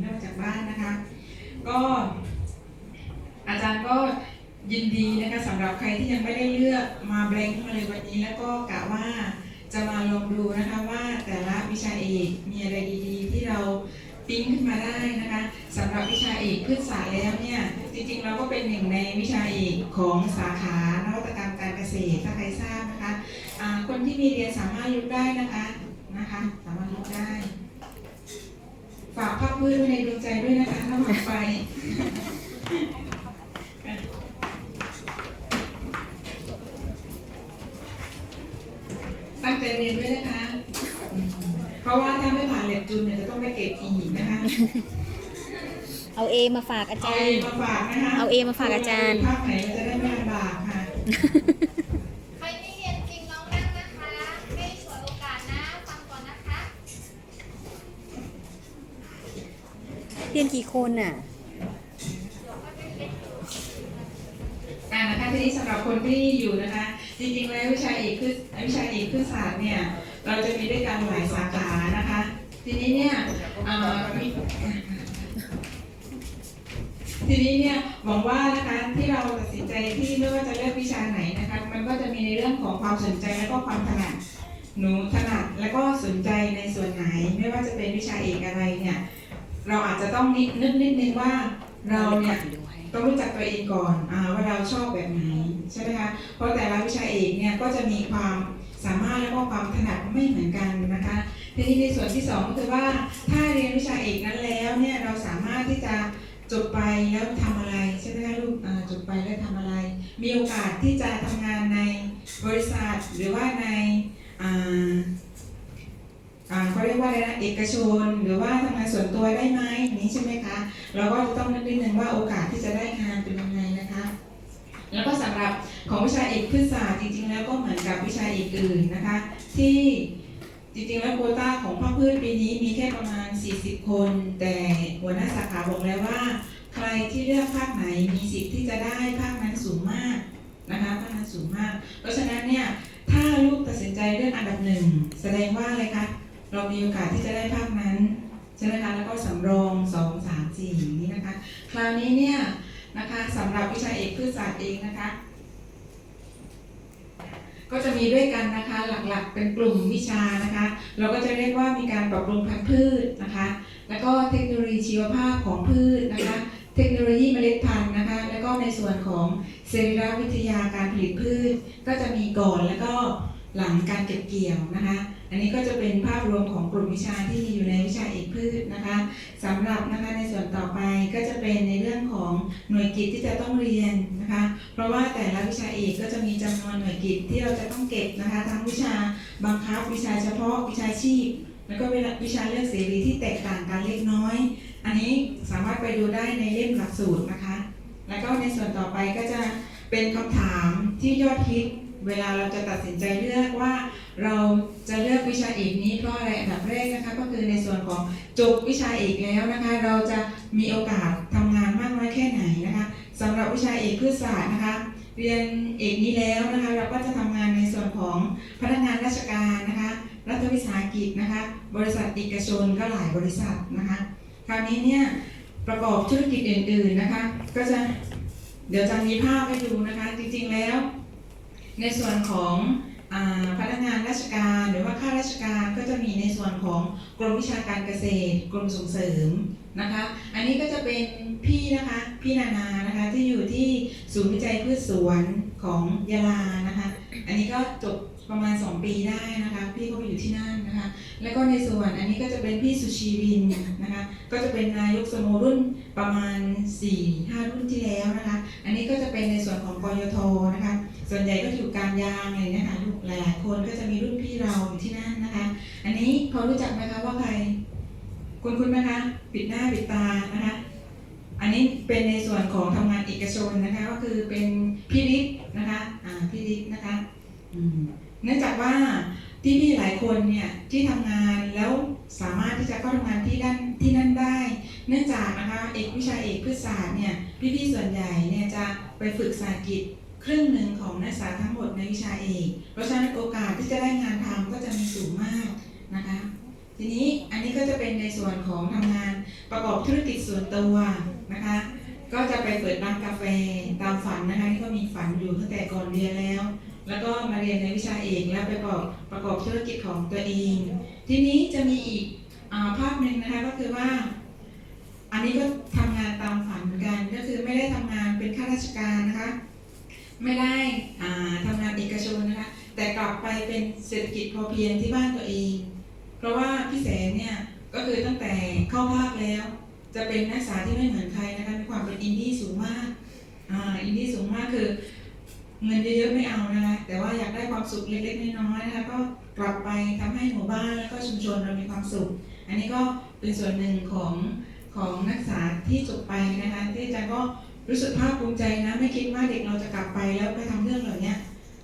เริ่มจากบ้านนะคะ ก็อาจารย์ก็ยินดีนะคะสำหรับใครที่ยังไม่ได้เลือกมาแบงค์มาเลยวันนี้ แล้วก็กะว่าจะมาลองดูนะคะว่าแต่ละวิชาเอกมีอะไรดีๆ ที่เราปิ๊งขึ้นมาได้นะคะสำหรับวิชาเอกพืชศาสตร์แล้วเนี่ยจริงๆเราก็เป็นหนึ่งในวิชาเอกของสาขานวัตกรรมการเกษตรถ้าใครทราบนะคะอ่าคนที่มีเรียนสามารถลุกได้นะคะนะคะ สามารถลุกได้ ฝากภาพมืดไว้ในดวงใจด้วยนะคะถ้าหมดไปตั้งใจเรียนด้วยนะคะ เพราะว่าถ้าไม่ผ่านเล็บจุนเนี่ยจะต้องไปเก็บอีกนะคะเอาเอมาฝากอาเอาจารเอย์มาฝากนะคะ เอา A มาฝากอาจารย์ภาคไหนมันจะได้ไม่ลำบากค่ะ กี่คนน่ะอ่านะคะทีนี้สำหรับคนที่อยู่นะคะ จริงๆแล้ววิชาเอกคือวิชาเอกคือศาสตร์เนี่ยเราจะมีด้วยกันหลายสาขานะคะ ทีนี้เนี่ยอ่อมีทีนี้เนี่ยหวังว่านะคะที่เราตัดสินใจที่ไม่ว่าจะเลือกวิชาไหนนะคะ มันก็จะมีในเรื่องของความสนใจและก็ความถนัดหนูถนัดและก็สนใจในส่วนไหน ไม่ว่าจะเป็นวิชาเอกอะไรเนี่ย เราอาจจะต้องนิดนึกนิดนึงว่าเราเนี่ยต้องรู้จักตัวเองก่อนอาว่าเราชอบแบบไหนใช่ไหมคะเพราะแต่ละวิชาเอกเนี่ยก็จะมีความสามารถและก็ความถนัดไม่เหมือนกันนะคะทีนี้ในส่วนที่สองก็คือว่าถ้าเรียนวิชาเอกนั้นแล้วเนี่ยเราสามารถที่จะจบไปแล้วทำอะไรใช่ไหมคะลูกอ่าจบไปแล้วทำอะไร มีโอกาสที่จะทำงานในบริษัทหรือว่าในอ่าอ่า เขาเรียกว่าอะไรนะเอกชน หรือว่าทำงานส่วนตัวได้ไหมอย่างนี้ใช่ไหมคะเราก็จะต้องนึกนิดนึงว่าโอกาสที่จะได้งานเป็นยังไงนะคะ แล้วก็สำหรับของวิชาเอกพืชศาสตร์จริง ๆ แล้วก็เหมือนกับวิชาเอกอื่นนะคะ ที่จริงๆแล้วโควต้าของภาคพืชปีนี้มีแค่ประมาณ 40 คน แต่หัวหน้าสาขาบอกแล้วว่า ใครที่เลือกภาคไหนมีสิทธิ์ที่จะได้ภาคนั้นสูง มีโอกาสที่จะได้ภาคนั้นใช่ไหมคะแล้วก็สำรองสองสามสี่นี้นะคะ คราวนี้เนี่ยนะคะสำหรับวิชาเอกพืชศาสตร์เองนะคะ ก็จะมีด้วยกันนะคะหลักๆเป็นกลุ่มวิชานะคะ เราก็จะเรียกว่ามีการปรับปรุงพันธุ์พืชนะคะ แล้วก็เทคโนโลยีชีวภาพของพืชนะคะ เทคโนโลยีเมล็ดพันธุ์นะคะ แล้วก็ในส่วนของเซลล์วิทยาการผลิตพืช ก็จะมีก่อนแล้วก็หลังการเก็บเกี่ยวนะคะ อันนี้ก็จะเป็นภาพรวมของกลุ่มวิชาที่มีอยู่ในวิชาเอกพืชนะคะสำหรับนะคะในส่วนต่อไปก็จะเป็นในเรื่องของหน่วยกิจที่จะต้องเรียนนะคะ เพราะว่าแต่ละวิชาเอกก็จะมีจำนวนหน่วยกิจที่เราจะต้องเก็บนะคะ ทั้งวิชาบังคับ วิชาเฉพาะวิชาชีพ แล้วก็วิชาเลือกเสรีที่แตกต่างกันเล็กน้อย อันนี้สามารถไปดูได้ในเล่มหลักสูตรนะคะ แล้วก็ในส่วนต่อไปก็จะเป็นคำถามที่ยอดฮิตเวลาเราจะตัดสินใจเลือกว่าเรา จะเลือกวิชาเอกนี้เพราะอะไรอันดับแรกนะคะ ก็คือในส่วนของจบวิชาเอกแล้วนะคะ เราจะมีโอกาสทำงานมากน้อยแค่ไหนนะคะสำหรับวิชาเอกพืชศาสตร์นะคะ เรียนเอกนี้แล้วนะคะ เราก็จะทำงานในส่วนของพนักงานราชการนะคะ รัฐวิสาหกิจนะคะ บริษัทเอกชนก็หลายบริษัทนะคะ คราวนี้เนี่ยประกอบธุรกิจอื่น ๆนะคะ ก็จะเดี๋ยวจะมีภาพให้ดูนะคะ จริงๆแล้ว ในส่วนของ กรมวิชาการเกษตร กรมส่งเสริมนะคะ อันนี้ก็จะเป็นพี่นะคะ พี่นานานะคะที่อยู่ที่ศูนย์วิจัยพืชสวนของยาลานะคะ อันนี้ก็จบ ประมาณ 2 ปีได้นะคะ พี่ก็ไปอยู่ที่นั่นนะคะ แล้วก็ในส่วนอันนี้ก็จะเป็นพี่สุชีวินนะคะ ก็จะเป็นนายกสโมรุ่นประมาณ 4-5 รุ่นที่แล้วนะคะ อันนี้ก็จะเป็นในส่วนของกยทนะคะ ส่วนใหญ่ก็อยู่การยางอะไรนี่ยค่ะลูกหลายๆคนก็จะมีรุ่นพี่เราอยู่ที่นั่นนะคะ อันนี้พอรู้จักไหมคะว่าใคร คุณคุณไหมคะปิดหน้าปิดตานะคะอันนี้เป็นในส่วนของทำงานเอกชนนะคะ ก็คือเป็นพี่ฤทธิ์นะคะ อ่าพี่ฤทธิ์นะคะ อืม เนื่องจากว่าที่พี่หลายคนเนี่ยที่ทำงานแล้วสามารถที่จะเข้าทำงานที่ด้านที่นั่นได้ เนื่องจากนะคะเอกวิชาเอกพืชศาสตร์เนี่ยพี่ๆส่วนใหญ่เนี่ยจะไปฝึกสากิจครึ่งหนึ่งของนักศึกษาทั้งหมดในวิชาเอกเพราะฉะนั้นโอกาสที่จะได้งานทำก็จะมีสูงมากนะคะ ทีนี้อันนี้ก็จะเป็นในส่วนของทำงานประกอบธุรกิจส่วนตัวนะคะ ก็จะไปเปิดร้านกาแฟตามฝันนะคะนี่ก็มีฝันอยู่ตั้งแต่ก่อนเรียนแล้ว แล้วก็มาเรียนในวิชาเอกแล้วไปประกอบประกอบธุรกิจของตัวเอง ทีนี้จะมีอีกอาภาพหนึ่งนะคะก็คือว่า อันนี้ก็ทำงานตามฝันเหมือนกัน ก็คือไม่ได้ทำงานเป็นข้าราชการนะคะ ไม่ได้อ่าทำงานเอกชนนะคะ แต่กลับไปเป็นเศรษฐกิจพอเพียงที่บ้านตัวเอง เพราะว่าพี่แสนเนี่ยก็คือตั้งแต่เข้าภาคแล้ว จะเป็นนักศึกษาที่ไม่เหมือนใครนะคะมีความเป็นอินดี้สูงมากออินดี้สูงมากคือ เงินเยอะๆไม่เอานะคะแต่ว่าอยากได้ความสุขเล็กๆน้อยๆนะคะก็กลับไปทำให้หมู่บ้านแล้วก็ชุมชนเรามีความสุข อันนี้ก็เป็นส่วนหนึ่งของของนักศึกษาที่จบไปนะคะที่อาจารย์ก็รู้สึกภาคภูมิใจนะไม่คิดว่าเด็กเราจะกลับไปแล้วไปทำเรื่องเหล่านี้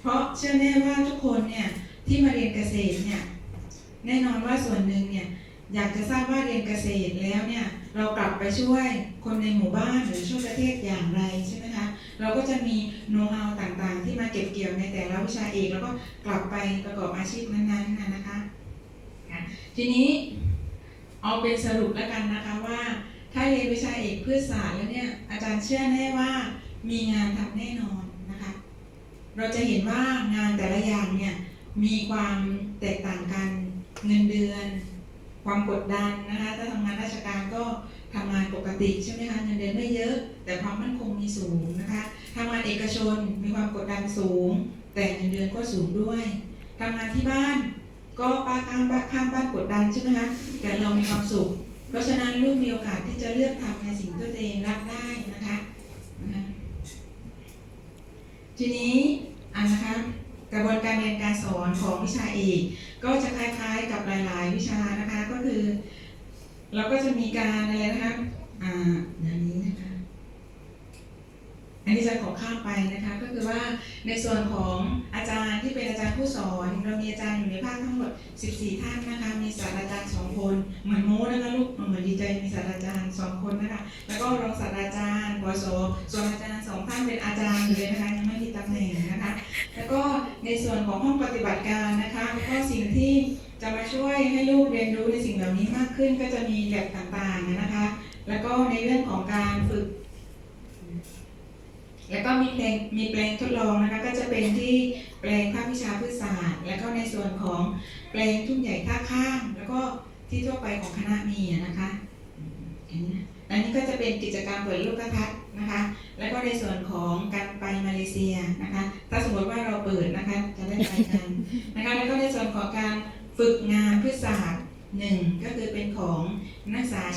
เพราะเชื่อแน่ว่าทุกคนเนี่ยที่มาเรียนเกษตรเนี่ยแน่นอนว่าส่วนหนึ่งเนี่ยอยากจะทราบว่าเรียนเกษตรแล้วเนี่ยเรากลับไปช่วยคนในหมู่บ้านหรือช่วยประเทศอย่างไรใช่ไหมคะ เราก็จะมีโน้ตฮาวต่างๆ ที่มาเก็บเกี่ยวในแต่ละวิชาเอก แล้วก็กลับไปประกอบอาชีพนั้นๆนะคะอะทีนี้เอาเป็นสรุปแล้วกันนะคะว่า ถ้าเรียนวิชาเอกพืชศาสตร์แล้วเนี่ยอาจารย์เชื่อแน่ว่ามีงานทำแน่นอนนะคะ เราจะเห็นว่างานแต่ละอย่างเนี่ยมีความแตกต่างกันเงินเดือน ความกดดันนะคะถ้าทำงานราชการก็ ทำงานปกติใช่ไหมคะเงินเดือนไม่เยอะ แต่ความมั่นคงมีสูงนะคะทำงานเอกชนมีความกดดันสูง แต่เงินเดือนก็สูงด้วยทำงานที่บ้านก็ป้าข้างบ้านข้างบ้านกดดันใช่ไหมคะแต่เรามีความสุข เพราะฉะนั้นลูกมีโอกาสที่จะเลือกทำในสิ่งที่ตัวเองรักได้นะคะนะคะทีนี้อันนะคะกระบวนการเรียนการสอนของวิชาเอกก็จะคล้ายๆกับหลาย ๆ วิชานะคะก็คือ เราก็จะมีการอะไรนะคะอ่าอย่างนี้นะคะ อันนี้จะขอข้ามไปนะคะ ก็คือว่าในส่วนของอาจารย์ที่เป็นอาจารย์ผู้สอน เรามีอาจารย์อยู่ในภาคทั้งหมด 14 ท่านนะคะ มีศาสตราจารย์สองคน เหมือนโม้นะคะลูกเหมือนดีใจมีศาสตราจารย์สองคนนะคะ แล้วก็รองศาสตราจารย์ปโสส่วนอาจารย์สองท่านเป็นอาจารย์อยู่เลยนะคะยังไม่มีตำแหน่งนะคะ แล้วก็ในส่วนของห้องปฏิบัติการนะคะแล้วก็สิ่งที่จะมาช่วยให้ลูกเรียนรู้ใน เหล่านี้มากขึ้นก็จะมีแลบต่างๆนะคะ แล้วก็ในเรื่องของการฝึก แล้วก็มีแปลงมีแปลงทดลองนะคะก็จะเป็นที่แปลงภาควิชาพืชศาสตร์ แล้วก็ในส่วนของแปลงทุ่งใหญ่ท่าข้ามแล้วก็ที่ทั่วไปของคณะมีอะนะคะอันนี้ก็จะเป็นกิจกรรมเปิดลูกทัศน์นะคะ แล้วก็ในส่วนของการไปมาเลเซียนะคะ ถ้าสมมติว่าเราเปิดนะคะจะได้ไปกันนะคะ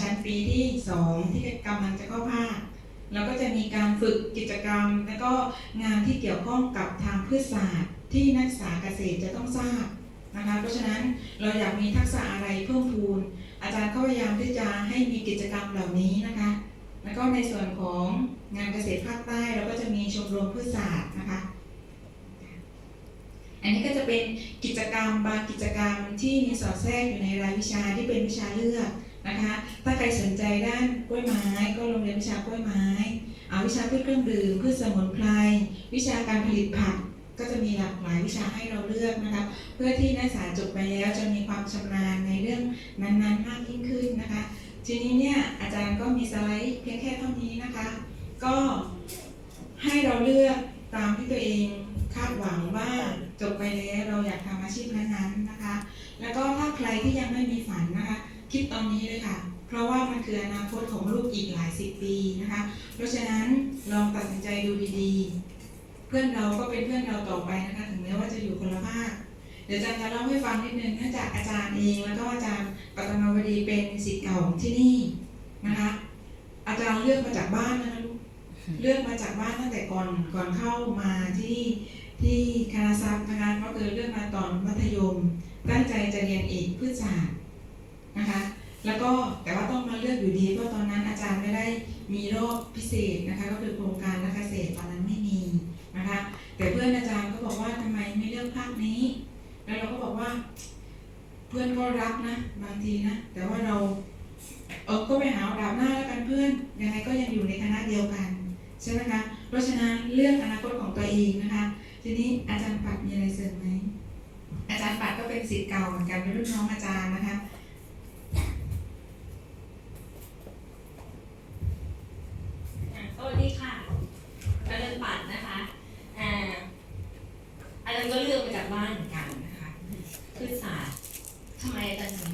ชั้นปีที่สองที่กำลังจะเข้าภาคแล้วก็จะมีการฝึกกิจกรรม แล้วก็งานที่เกี่ยวข้องกับทางพืชศาสตร์ที่นักศึกษาเกษตรจะต้องทราบนะคะเพราะฉะนั้นเราอยากมีทักษะอะไรเพิ่มพูน อาจารย์ก็พยายามที่จะให้มีกิจกรรมเหล่านี้นะคะ แล้วก็ในส่วนของงานเกษตรภาคใต้เราก็จะมีชมรมพืชศาสตร์นะคะ อันนี้ก็จะเป็นกิจกรรมบางกิจกรรมที่มีสอดแทรกอยู่ในรายวิชาที่เป็นวิชาเลือก นะคะ ถ้าใครสนใจด้านกล้วยไม้ ก็โรงเรียนวิชากล้วยไม้เอาวิชาพืชเครื่องดื่มพืชสมุนไพรวิชาการผลิตผักก็จะมีหลากหลายวิชาให้เราเลือกนะคะ เพื่อที่นักศึกษาจบไปแล้วจะมีความชำนาญในเรื่องนั้นๆ มากยิ่งขึ้นนะคะ ทีนี้เนี่ยอาจารย์ก็มีสไลด์เพียงแค่เท่านี้นะคะ ก็ให้เราเลือกตามที่ตัวเองคาดหวังว่าจบไปแล้วเราอยากทำอาชีพนั้นๆนะคะ แล้วก็ถ้าใครที่ยังไม่มีฝันนะคะ คิดตอนนี้เลยค่ะ เพราะว่ามันคืออนาคตของลูกอีกหลายสิบปีนะคะ เพราะฉะนั้นลองตัดสินใจดูดีๆ เพื่อนเราก็เป็นเพื่อนเราต่อไปนะคะ ถึงแม้ว่าจะอยู่คนละภาค เดี๋ยวอาจารย์จะเล่าให้ฟังนิดนึงเนื่องจากอาจารย์เองแล้วก็อาจารย์ปัตมาวดีเป็นศิษย์เก่าของที่นี่นะคะ อาจารย์เลือกมาจากบ้านนะคะลูก เลือกมาจากบ้านตั้งแต่ก่อนก่อนเข้ามาที่ที่คณะซัพย์นะคะก็คือเลือกมาตอนมัธยม ตั้งใจจะเรียนเอกพืชศาสตร์ นะคะ แล้วก็แต่ว่าต้องมาเลือกอยู่ดีเพราะตอนนั้นอาจารย์ไม่ได้มีรอบพิเศษนะคะ ก็คือโครงการนักเกษตรตอนนั้นไม่มีนะคะ แต่เพื่อนอาจารย์ก็บอกว่าทำไมไม่เลือกภาคนี้ แล้วเราก็บอกว่า เพื่อนก็รักนะบางทีนะแต่ว่าเราเออก็ไปหาดาบหน้าแล้วกันเพื่อนยังไงก็ยังอยู่ในคณะเดียวกันใช่ไหมคะเพราะฉะนั้นเลือกอนาคตของตัวเองนะคะ ทีนี้อาจารย์ปัดมีอะไรเสริมไหมอาจารย์ปัดก็เป็นศิษย์เก่าเหมือนกันเป็นรุ่นน้องอาจารย์นะคะ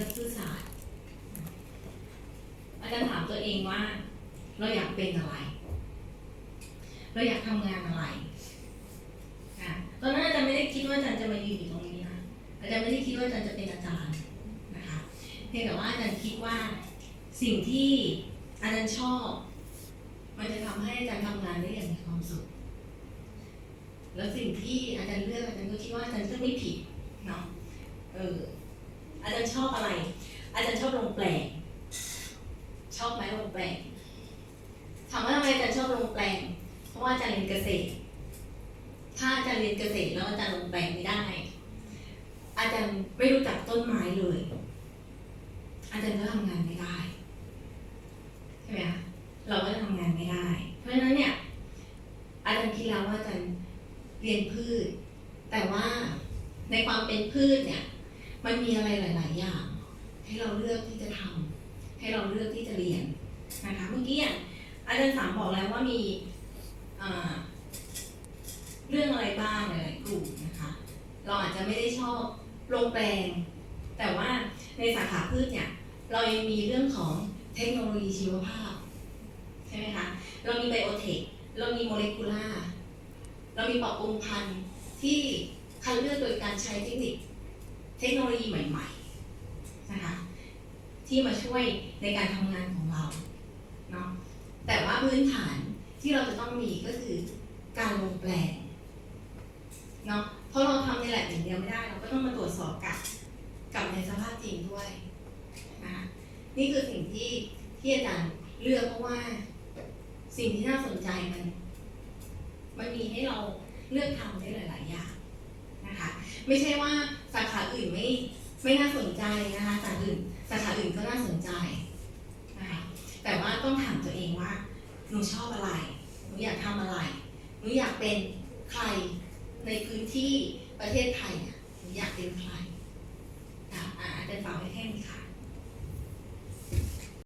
ือกซื่อสัตย์อาจารย์ถามตัวเองว่า เราอยากเป็นอะไร เราอยากทำงานอะไรตอนนั้นอาจารย์ไม่ได้คิดว่าอาจารย์จะมายืนอยู่ตรงนี้นะอาจารย์ไม่ได้คิดว่าอาจารย์จะเป็นอาจารย์นะคะเพียงแต่ว่าอาจารย์คิดว่าสิ่งที่อาจารย์ชอบ มันจะทำให้อาจารย์ทำงานได้อย่างมีความสุข แล้วสิ่งที่อาจารย์เลือกอาจารย์ก็คิดว่าอาจารย์เลือกไม่ผิดเนาะเออ ชอบอะไร อาจารย์ชอบลงแปลง ชอบไหมลงแปลง ถามว่าทำไมอาจารย์ชอบลงแปลง เพราะว่าอาจารย์เรียนเกษตร ถ้าอาจารย์เรียนเกษตรแล้วอาจารย์ลงแปลงไม่ได้ อาจารย์ไม่รู้จักต้นไม้เลย อาจารย์ก็ทำงานไม่ได้ ใช่ไหมคะ เราก็ทำงานไม่ได้ เพราะฉะนั้นเนี่ย อาจารย์คิดแล้วว่าอาจารย์เรียนพืช แต่ว่าในความเป็นพืชเนี่ย มันมีอะไรหลาย ๆ อย่าง ให้เราเลือกที่จะทำให้เราเลือกที่จะเรียนนะคะเมื่อกี้อาจารย์สามบอกแล้วว่ามีเรื่องอะไรบ้างหลายๆกลุ่มนะคะ เราอาจจะไม่ได้ชอบลงแปลง แต่ว่าในสาขาพืชเนี่ยเรายังมีเรื่องของเทคโนโลยีชีวภาพ ใช่ไหมคะเรามีไบโอเทคเรามีโมเลกุลาร์เรามีปรับปรุงพันธุ์ที่คัดเลือกโดยการใช้เทคนิค เทคโนโลยีใหม่ๆนะคะที่มาช่วยในการทำงานของเราเนาะแต่ว่าพื้นฐานที่เราจะต้องมีก็คือการลงแปลงเนาะเพราะเราทำในแลบอย่างเดียวไม่ได้ เราก็ต้องมาตรวจสอบกับกับในสภาพจริงด้วยนะคะนี่คือสิ่งที่ที่อาจารย์เลือกเพราะว่าสิ่งที่น่าสนใจมัน มันมีให้เราเลือกทำได้หลาย ๆ อย่าง นะคะ ไม่ใช่ว่าสาขาอื่นไม่ไม่น่าสนใจนะคะสาขาอื่นสาขาอื่นก็น่าสนใจนะคะแต่ว่าต้องถามตัวเองว่าหนูชอบอะไรหนูอยากทำอะไรหนูอยากเป็นใครในพื้นที่ประเทศไทยหนูอยากเป็นใครอะอะอาจารย์ฝากไว้แค่นี้ค่ะ